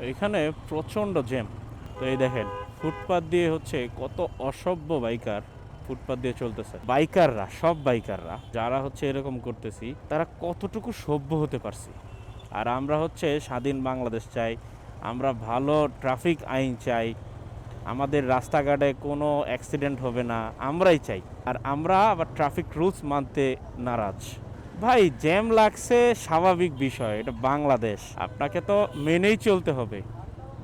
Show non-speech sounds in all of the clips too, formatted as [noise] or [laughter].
এখানে প্রচণ্ড জ্যাম। তো এই দেখেন, ফুটপাত দিয়ে হচ্ছে কত অসভ্য বাইকার ফুটপাত দিয়ে চলতেছে। বাইকাররা, সব বাইকাররা, যারা হচ্ছে এরকম করতেছি, তারা কতটুকু সভ্য হতে পারছি? আর আমরা হচ্ছে স্বাধীন বাংলাদেশ চাই, আমরা ভালো ট্রাফিক আইন চাই, আমাদের রাস্তাঘাটে কোনো অ্যাক্সিডেন্ট হবে না, আমরাই চাই। আর আমরা আবার ট্রাফিক রুলস মানতে নারাজ। ভাই, জ্যাম লাগছে, স্বাভাবিক বিষয়, এটা বাংলাদেশ। আপনাকে তো মেনেই চলতে হবে।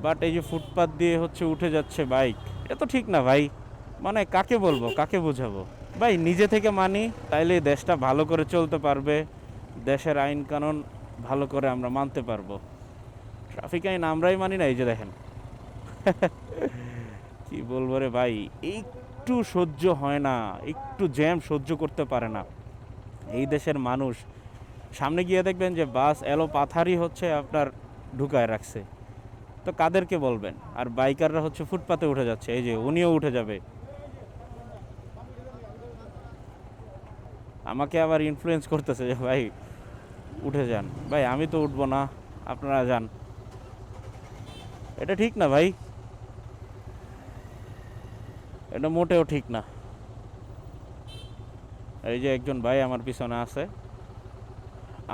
বাট এই যে ফুটপাত দিয়ে হচ্ছে উঠে যাচ্ছে বাইক, এটা তো ঠিক না ভাই। মানে কাকে বলব, কাকে বোঝাবো? ভাই, নিজে থেকে মানি, তাইলে দেশটা ভালো করে চলতে পারবে। দেশের আইন কানুন ভালো করে আমরা মানতে পারব। ট্রাফিক আইন আমরাই মানি না, এই যে দেখেন। [laughs] কি বলব রে ভাই, একটু সহ্য হয় না, একটু জ্যাম সহ্য করতে পারে না। এই দেশের মানুষ। সামনে গিয়ে দেখবেন যে বাস এলো পাথারই হচ্ছে আপনার ঢুকায় রাখছে। তো কাদেরকে বলবেন? আর বাইকাররা হচ্ছে ফুটপাতে উঠে যাচ্ছে। এই যে উনিও উঠে যাবে। আমাকে আবার ইনফ্লুয়েন্স করতেছে যে ভাই, উঠে যান। ভাই, আমি তো উঠবো না। আপনারা যান। এটা ঠিক না ভাই? এটা মোটেও ঠিক না। এই যে একজন ভাই আমার পিছনে আছে,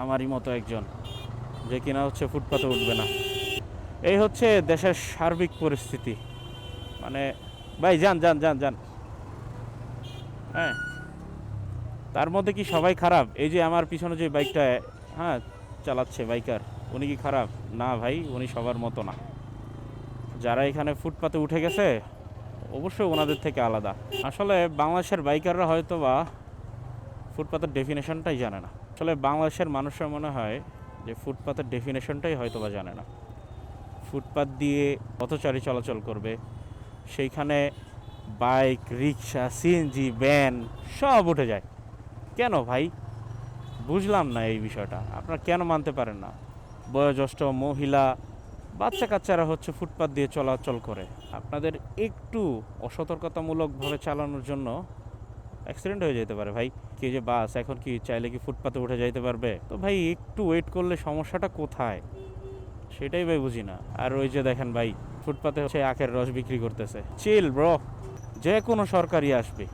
আমারই মতো একজন, যে কিনা হচ্ছে ফুটপাতে উঠবে না। এই হচ্ছে দেশের সার্বিক পরিস্থিতি। মানে ভাই, যান যান যান যান। হ্যাঁ তার মধ্যে কি সবাই খারাপ? এই যে আমার পিছনে যে বাইকটা হ্যাঁ চালাচ্ছে বাইকার, উনি কি খারাপ? না ভাই, উনি সবার মতো না। যারা এখানে ফুটপাতে উঠে গেছে, অবশ্যই ওনাদের থেকে আলাদা। আসলে বাংলাদেশের বাইকাররা হয়তো বা ফুটপাতের ডেফিনেশনটাই জানে না। আসলে বাংলাদেশের মানুষের মনে হয় যে ফুটপাতের ডেফিনেশনটাই হয়তো বা জানে না। ফুটপাত দিয়ে পথচারী চলাচল করবে, সেইখানে বাইক, রিক্সা সিএনজি ভ্যান সব উঠে যায়। কেন ভাই? বুঝলাম না এই বিষয়টা। আপনারা কেন মানতে পারেন না? বয়োজ্যেষ্ঠ মহিলা বাচ্চা কাচ্চারা হচ্ছে ফুটপাত দিয়ে চলাচল করে। আপনাদের একটু অসতর্কতামূলকভাবে চালানোর জন্য অ্যাক্সিডেন্ট হয়ে যেতে পারে। ভাই, কি যে বাস, এখন কি চাইলে কি ফুটপাতে উঠে যাইতে পারবে? তো ভাই, একটু ওয়েট করলে সমস্যাটা কোথায়? সেটাই ভাই বুঝি না। আর ওই যে দেখেন ভাই, ফুটপাতে হচ্ছে আখের রস বিক্রি করতেছে। চিল ব্রো যে কোনো সরকারি আসবে।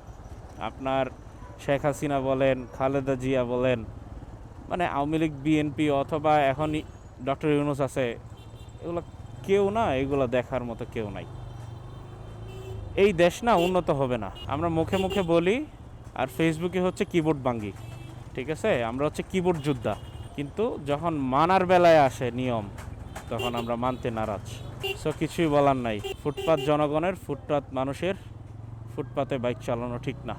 আপনার শেখ হাসিনা বলেন, খালেদা জিয়া বলেন মানে আওয়ামী লীগ বিএনপি অথবা এখনই ডক্টর ইউনুস আছে, এগুলো কেউ না, এগুলো দেখার মতো কেউ নাই। এই দেশ না উন্নত হবে না। আমরা মুখে মুখে বলি আর ফেসবুকে হচ্ছে কিবোর্ড বাঙ্গি, ঠিক আছে? আমরা হচ্ছে কিবোর্ড যোদ্ধা। কিন্তু যখন মানার বেলায় আসে নিয়ম, তখন আমরা মানতে নারাজ। সো কিছুই বলার নাই। ফুটপাত জনগণের, ফুটপাত মানুষের, ফুটপাতে বাইক চালানো ঠিক না।